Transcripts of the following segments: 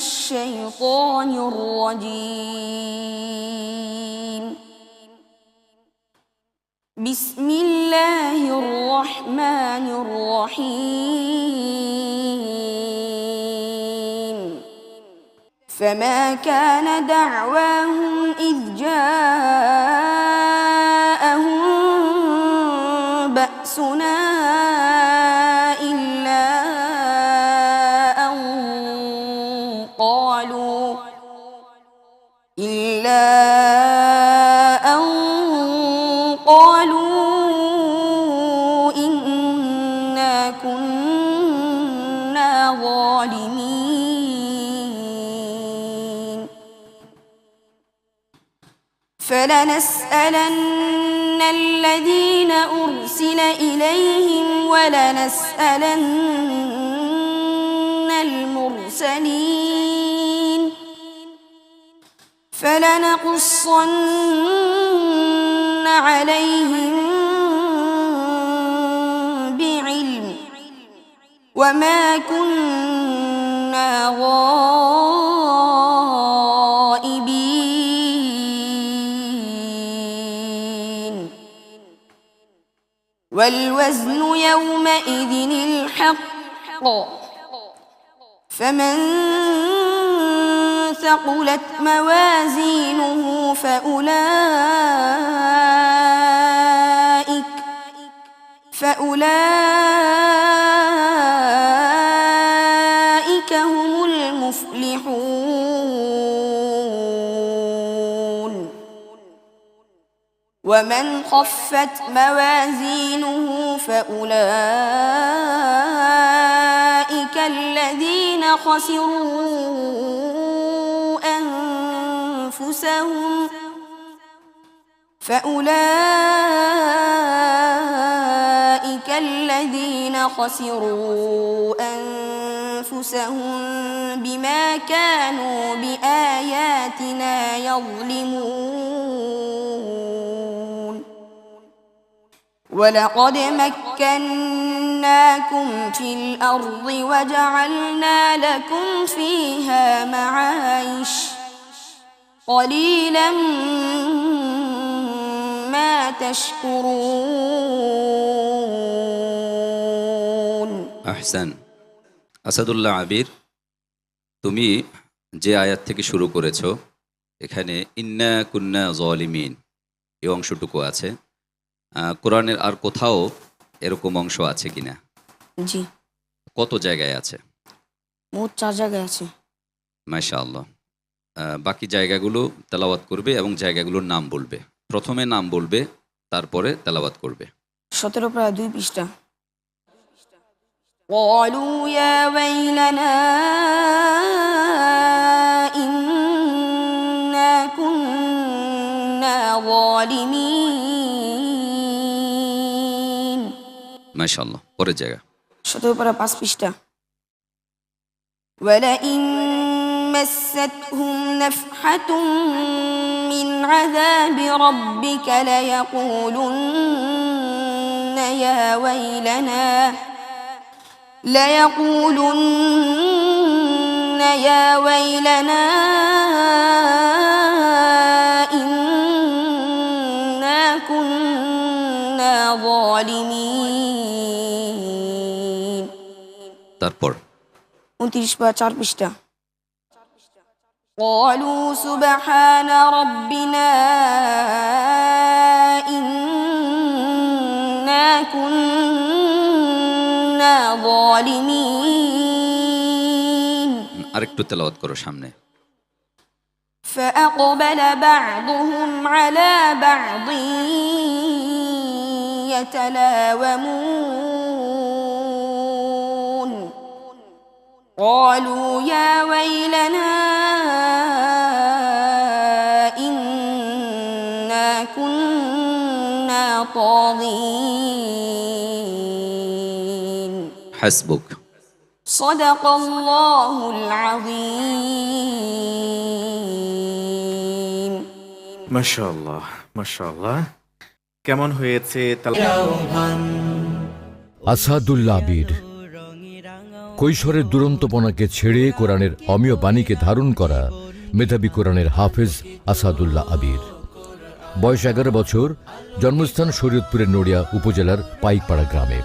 الشيطان الرجيم. بسم الله الرحمن الرحيم. فما كان دعواهم إذ جاءهم كنا ظالمين. فلنسألن الذين أرسل إليهم ولنسألن المرسلين. فلنقصن عليهم وما كنا غائبين والوزن يومئذ الحق فمن ثقلت موازينه فأولئك فأولئك ومن خفت موازينه فأولئك الذين خسروا أنفسهم فأولئك الذين خسروا أنفسهم بما كانوا بآياتنا يظلمون. ولقد مكناكم في الأرض وجعلنا لكم فيها معايش قليلا ما تشكرون আহসান আসাদুল্লাহ আবির তুমি যে আয়াত থেকে শুরু করেছো এখানে ইন্না কুন্না জলিমিন এই অংশটুকু আছে আহ, কোরআনের আর কোথাও এরকম অংশ আছে কিনা জি কত জায়গায় আছে মোট চার জায়গায় আছে মাশা আল্লাহ আহ, বাকি জায়গাগুলো তেলাওয়াত করবে এবং জায়গাগুলোর নাম বলবে প্রথমে নাম বলবে তারপরে তেলাওয়াত করবে সতেরো প্রায় দুই পৃষ্ঠা قالوا يا ويلنا إنا كنا ظالمين মাশা আল্লাহ পরের জায়গা সতেরো পারা পাঁচ পৃষ্ঠা ولئن مستهم نفحة من عذاب ربك ليقولن يا ويلنا ليقولن يا ويلنا إنا كنا ظالمين উনত্রিশ বা চার পৃষ্ঠা قالوا سبحان ربنا إنا كنا ظالمين আরেকটু তেলাওয়াত করো সামনে فأقبل بعضهم على بعض يتلاومون قالوا يا ويلنا إنا كنا طاغين হাসবুক صدق الله العظيم মাশাআল্লাহ মাশাআল্লাহ কেমন হয়েছে তাল আসাদুল্লাবির কৈশোরের দুরন্তপনাকে ছেড়ে কোরআনের অমীয় বাণীকে ধারণ করা মেধাবী কোরআনের হাফেজ আসাদুল্লাহ আবির। বয়স এগারো বছর, জন্মস্থান শরীয়তপুরের নড়িয়া উপজেলার পাইকপাড়া গ্রামে।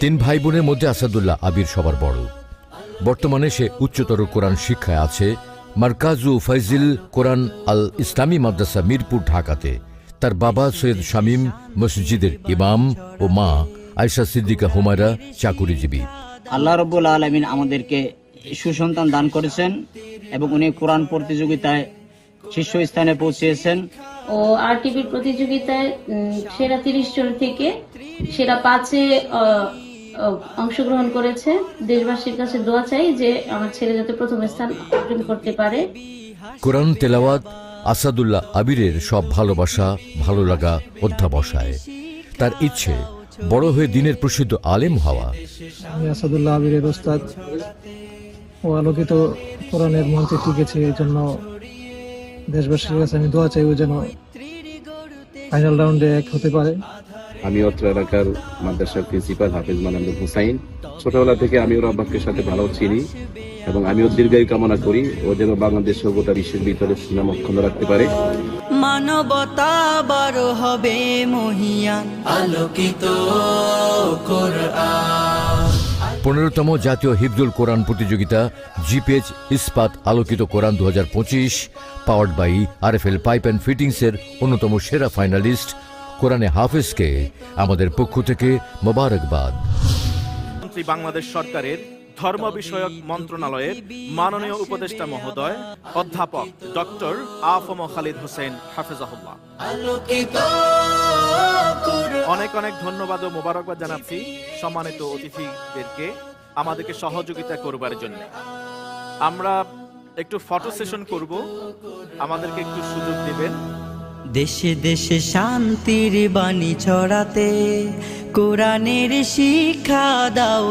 তিন ভাই বোনের মধ্যে আসাদুল্লাহ আবির সবার বড়। বর্তমানে সে উচ্চতর কোরআন শিক্ষায় আছে মার্কাজু ফাইজিল কোরআন আল ইসলামী মাদ্রাসা মিরপুর, ঢাকাতে। তার বাবা সৈয়দ শামীম, মসজিদের ইমাম ও মা আয়সা সিদ্দিকা হুমায়রা চাকুরিজীবী। আল্লাহ রব্বুল আলমিন আমাদেরকে সুসন্তান দান করেছেন এবং উনি কোরআন প্রতিযোগিতায় শীর্ষস্থানে পৌঁছিয়েছেন ও আরটিভির প্রতিযোগিতায় উম, সেরা তিরিশ জন থেকে সেরা পাঁচে অংশগ্রহণ করেছে। দেশবাসীর কাছে দোয়া চাই যে আমার ছেলে যাতে প্রথম স্থান অর্জন করতে পারে। কোরআন তেলাওয়াত আসাদুল্লাহ আবিরের সব ভালোবাসা ভালো লাগা অধ্যাবসায়। তার ইচ্ছে বড় হয়ে দিনের প্রসিদ্ধ আলেম হওয়া। আমি আসাদুল্লাহ আবিরের ওস্তাদ। ও আলোকিত কোরআনের মঞ্চে টিকেছে এই জন্য দেশবাসীর কাছে আমি দোয়া চাইব যেন ফাইনাল রাউন্ডে এক হতে পারে। আমি অত্র এলাকার মাদ্রাসার প্রিন্সিপাল হাফিজ মানান্দুর হুসাইন। ছোটবেলা থেকে আমি ওর আব্বাকের সাথে ভালো চিনি এবং আমিও দীর্ঘায়ু কামনা করি। ও যেন বাংলাদেশ ও গোটা বিশ্বের ভিতরে সুনাম অক্ষুণ্ণ রাখতে পারে। মানবতা বড় হবে মহিয়ান। আলোকিত পনেরোতম জাতীয় হিফজুল কোরআন প্রতিযোগিতা জিপেজ ইস্পাত আলোকিত কোরআন দু হাজার পঁচিশ powered by R F L pipe and ফিটিংসের অন্যতম সেরা ফাইনালিস্ট কোরআনে হাফেজকে আমাদের পক্ষ থেকে মোবারকবাদ। বাংলাদেশ সরকারের ধর্ম বিষয়ক মন্ত্রণালয়ের মাননীয় উপদেষ্টা মহোদয় অধ্যাপক doctor A F M Khalid Hossain হাফেজাহুল্লাহ। অনেক অনেক ধন্যবাদ ও মোবারকবাদ জানাচ্ছি সম্মানিত অতিথিদেরকে আমাদেরকে সহযোগিতা করবার জন্য। আমরা একটু ফটো সেশন করব আমাদেরকে একটু সুযোগ দিবেন। দেশে দেশে শান্তির বাণী ছড়াতে কোরআনের শিক্ষা দাও